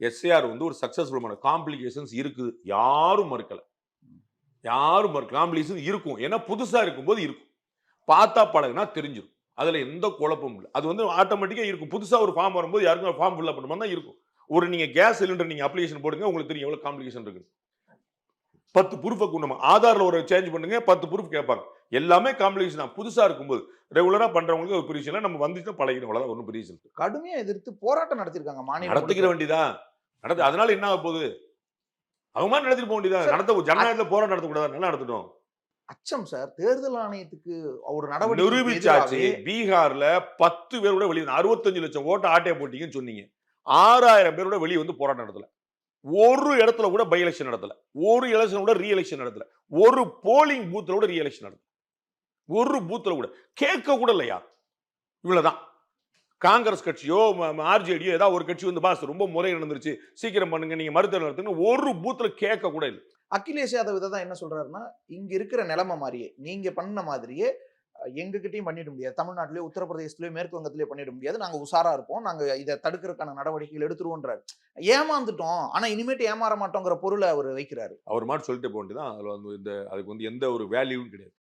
SAR வந்து ஒரு சக்சஸ்ஃபுல்லான complications இருக்குது. யாரும் மறுக்கலை. யாரும் மறுக்கல. காம்ப்ளிகேஷன் இருக்கும். ஏன்னா புதுசாக இருக்கும்போது இருக்கும். பார்த்தா பழகுனா தெரிஞ்சிடும் அதில் எந்த குழப்பமும் இல்லை. அது வந்து ஆட்டோமேட்டிக்காக இருக்கும். புதுசாக ஒரு ஃபார்ம் வரும்போது யாருக்கும் ஃபார்ம் ஃபில் பண்ணுமா தான் இருக்கும். ஒரு நீங்கள் கேஸ் சிலிண்டர் நீங்கள் அப்ளிகேஷன் போடுங்க உங்களுக்கு தெரியும் எவ்வளோ காம்ப்ளிகேஷன் இருக்குது. பத்து ப்ரூஃபை கொண்டு ஆதாரில் ஒரு சேஞ்ச் பண்ணுங்க பத்து ப்ரூஃப் கேட்பாங்க. எல்லாமே காம்ப்ளிகேஷன் தான். புதுசா இருக்கும்போது ரெகுலரா பண்றவங்களுக்கு ஒரு பெரிய. நம்ம வந்துட்டு பழகிடும் அவ்வளவுதான் ஒன்றும் பெரிய விஷயம் இல்லை. கடுமையா எதிர்த்து போராட்டம் நடத்திருக்காங்க மாநில நடத்திக்கிற வேண்டியதா நடத்து அதனால என்ன ஆக போகுது? அவங்க மாதிரி நடத்திட்டு போக வேண்டியதா நடத்த ஜனநாயகத்துல போராட்டம் நடத்தக்கூடாது. நல்லா நடத்தட்டும். அச்சம் சார். தேர்தல் ஆணையத்துக்கு ஒரு நடவடிக்கை நிரூபிச்சாச்சு. பீகார்ல பத்து பேரோட வெளியே அறுபத்தஞ்சு லட்சம் ஓட்டு ஆட்டையை போட்டீங்கன்னு சொன்னீங்க. ஆறாயிரம் பேரோட வெளியே வந்து போராட்டம் நடத்தல. ஒரு இடத்துல கூட பை எலெக்ஷன் நடத்தல. ஒரு எலெக்ஷன் கூட ரீ எலெக்ஷன் நடத்தல. ஒரு போலிங் பூத்துல கூட ரீ எலெக்ஷன் நடத்தல. ஒரு பூத்துல கூட. கேட்க கூட இல்லையா? இவ்வளவுதான். காங்கிரஸ் கட்சியோ ஆர்ஜேடியோ ஏதாவது ஒரு கட்சி வந்து பாஸ் ரொம்ப முறை நடந்துருச்சு. சீக்கிரம் பண்ணுங்க நீங்க மருத்துவ நடத்துங்க ஒரு பூத்துல கேட்க கூட இல்லை. அகிலேஷ் யாதவ் இதை தான் என்ன சொல்றாருன்னா இங்க இருக்கிற நிலைமை மாதிரியே நீங்க பண்ண மாதிரியே எங்ககிட்டயும் பண்ணிட முடியாது. தமிழ்நாட்டிலேயோ உத்தரப்பிரதேசத்திலேயோ மேற்கு வங்கத்திலேயோ பண்ணிட முடியாது. நாங்க உஷாரா இருப்போம். நாங்க இதை தடுக்கிறதுக்கான நடவடிக்கைகள் எடுத்துருவோன்றாரு. ஏமாந்துட்டோம். ஆனா இனிமேட்டு ஏமாற மாட்டோங்கிற பொருளை அவர் வைக்கிறாரு. அவர் மாதிரி சொல்லிட்டு போக வேண்டியதான் அதுல வந்து இந்த அதுக்கு வந்து எந்த ஒரு வேல்யூவும் கிடையாது.